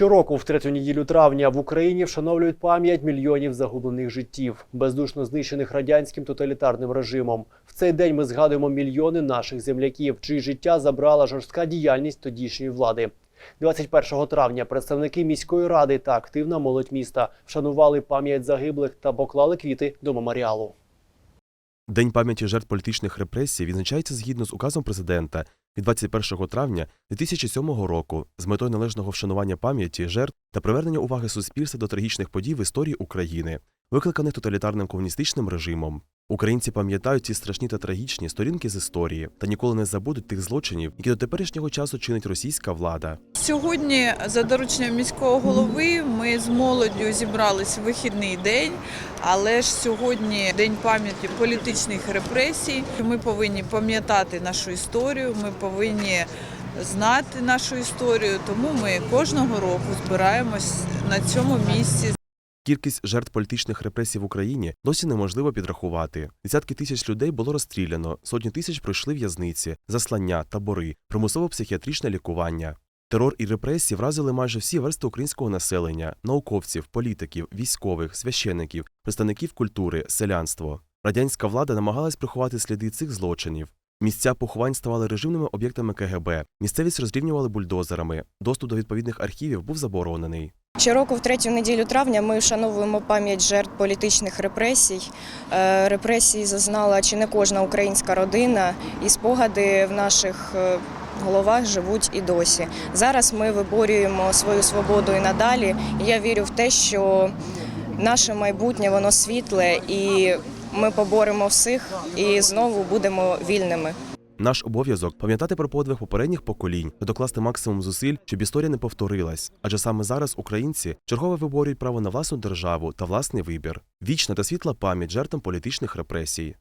Щороку, в третю неділю травня, в Україні вшановлюють пам'ять мільйонів загублених життів, бездушно знищених радянським тоталітарним режимом. В цей день ми згадуємо мільйони наших земляків, чиї життя забрала жорстка діяльність тодішньої влади. 21 травня представники міської ради та активна молодь міста вшанували пам'ять загиблих та поклали квіти до меморіалу. День пам'яті жертв політичних репресій відзначається згідно з указом президента від 21 травня 2007 року з метою належного вшанування пам'яті жертв та привернення уваги суспільства до трагічних подій в історії України, викликаних тоталітарним комуністичним режимом. Українці пам'ятають ці страшні та трагічні сторінки з історії та ніколи не забудуть тих злочинів, які до теперішнього часу чинить російська влада. Сьогодні, за дорученням міського голови, ми з молоддю зібрались в вихідний день, але ж сьогодні день пам'яті політичних репресій. Ми повинні пам'ятати нашу історію, ми повинні знати нашу історію. Тому ми кожного року збираємось на цьому місці. Кількість жертв політичних репресій в Україні досі неможливо підрахувати. Десятки тисяч людей було розстріляно, сотні тисяч пройшли в'язниці, заслання, табори, примусове психіатричне лікування. Терор і репресії вразили майже всі версти українського населення: науковців, політиків, військових, священиків, представників культури, селянство. Радянська влада намагалась приховати сліди цих злочинів. Місця поховань ставали режимними об'єктами КГБ, місцевість розрівнювали бульдозерами. Доступ до відповідних архівів був заборонений. Щороку, в третю неділю травня, ми вшановуємо пам'ять жертв політичних репресій. Е, Репресії зазнала чи не кожна українська родина, і спогади в наших е, головах живуть і досі. Зараз ми виборюємо свою свободу і надалі. Я вірю в те, що наше майбутнє воно світле, і ми поборемо всіх і знову будемо вільними. Наш обов'язок пам'ятати про подвиг попередніх поколінь та докласти максимум зусиль, щоб історія не повторилась. Адже саме зараз українці чергове виборюють право на власну державу та власний вибір. Вічна та світла пам'ять жертвам політичних репресій.